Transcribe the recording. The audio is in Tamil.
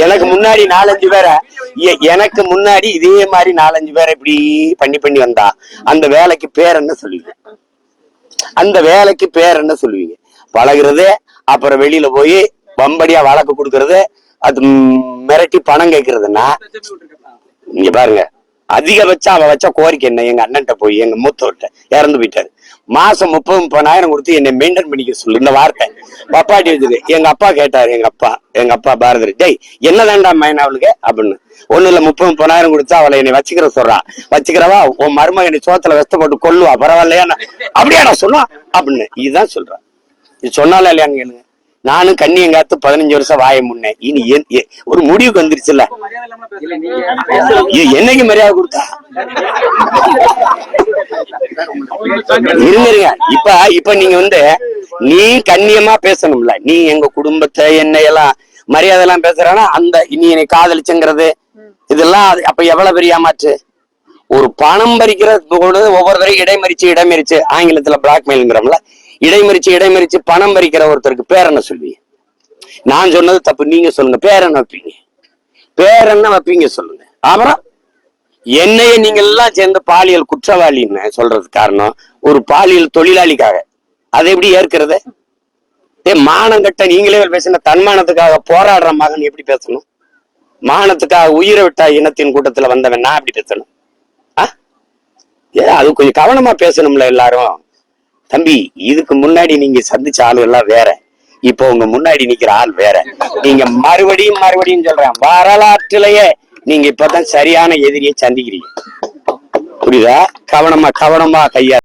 எனக்கு முன்னாடி நாலஞ்சு பேரை எனக்கு முன்னாடி இதே மாதிரி நாலஞ்சு பேரை இப்படி பண்ணி பண்ணி வந்தா அந்த வேலைக்கு பேர் என்ன சொல்லுவீங்க? அந்த வேலைக்கு பேர் என்ன சொல்லுவீங்க? பழகுறது அப்புறம் வெளியில போய் வம்படியா வழக்கு கொடுக்கறது அது மிரட்டி பணம் கேட்கறதுன்னா. இங்க பாருங்க. அதிகபட்சம் அவன் வச்ச கோரிக்கை என்ன? எங்க அண்ணன்ட்ட போய் எங்க மூத்தவர்கிட்ட இறந்து போயிட்டாரு. மாசம் முப்பது முப்பதாயிரம் கொடுத்து என்னை மெயின்டைன் பண்ணிக்க சொல்லு இந்த வார்த்தை. பப்பாட்டி வச்சது எங்க அப்பா கேட்டாரு எங்க அப்பா எங்க அப்பா பாரதி டேய் என்ன வேண்டாம் மைன் அவளுக்கு? அப்படின்னு. ஒண்ணு இல்ல முப்பது முப்பதாயிரம் கொடுத்தா அவளை என்னை வச்சுக்கிற சொல்றா. வச்சுக்கிறவா உன் மருமகனை சோத்துல வெஸ்த போட்டு கொல்லுவா பரவாயில்லையா அப்படியா நான் சொன்னா. அப்படின்னு. இதுதான் சொல்றான் இது சொன்னாலும் இல்லையான்னு கேளுங்க. நானும் கண்ணியங்காத்து பதினஞ்சு வருஷம் வாய முன்னேன். இனி ஒரு முடிவுக்கு வந்துருச்சுல்ல? என்னைக்கு மரியாதை கொடுத்தா? இருங்க இப்ப இப்ப நீங்க வந்து நீ கண்ணியமா பேசணும்ல. நீ எங்க குடும்பத்தை என்ன எல்லாம் மரியாதை எல்லாம் பேசுறானா அந்த நீ என்னை காதலிச்சுங்கிறது இதெல்லாம் அப்ப எவ்வளவு பெரிய மாற்று ஒரு பணம் பறிக்கிறது ஒவ்வொரு தடவை இடைமறிச்சு இடமறிச்சு ஆங்கிலத்துல பிளாக்மெயில்ங்கிறோம்ல இடைமறிச்சு இடைமறிச்சு பணம் பறிக்கிற ஒருத்தருக்கு பேர் என்ன சொல்வீங்க நான் சொன்னது தப்பு நீங்க சொல்லுங்க. பேர் என்ன வைப்பீங்க? பேர் என்ன வைப்பீங்க சொல்லுங்க. அப்புறம் என்னைய நீங்க எல்லாம் சேர்ந்து பாலியல் குற்றவாளின்னு சொல்றது காரணம் ஒரு பாலியல் தொழிலாளிக்காக. அதை எப்படி ஏற்கிறது? ஏ மானம் கட்ட நீங்களே பேசின தன்மானத்துக்காக போராடுற மகன் எப்படி பேசணும்? மானத்துக்காக உயிரை விட்டா இனத்தின் கூட்டத்துல வந்தவன் நான் எப்படி பேசணும்? ஆ? ஏ அது கொஞ்சம் கவனமா பேசணும்ல எல்லாரும். தம்பி இதுக்கு முன்னாடி நீங்க சந்திச்ச ஆளு எல்லாம் வேற. இப்போ உங்க முன்னாடி நிக்கிற ஆள் வேற. நீங்க மறுபடியும் மறுபடியும் சொல்றேன் வரலாற்றுலயே நீங்க இப்பதான் சரியான எதிரியை சந்திக்கிறீங்க. புரியுதா? கவனமா கவனமா கையா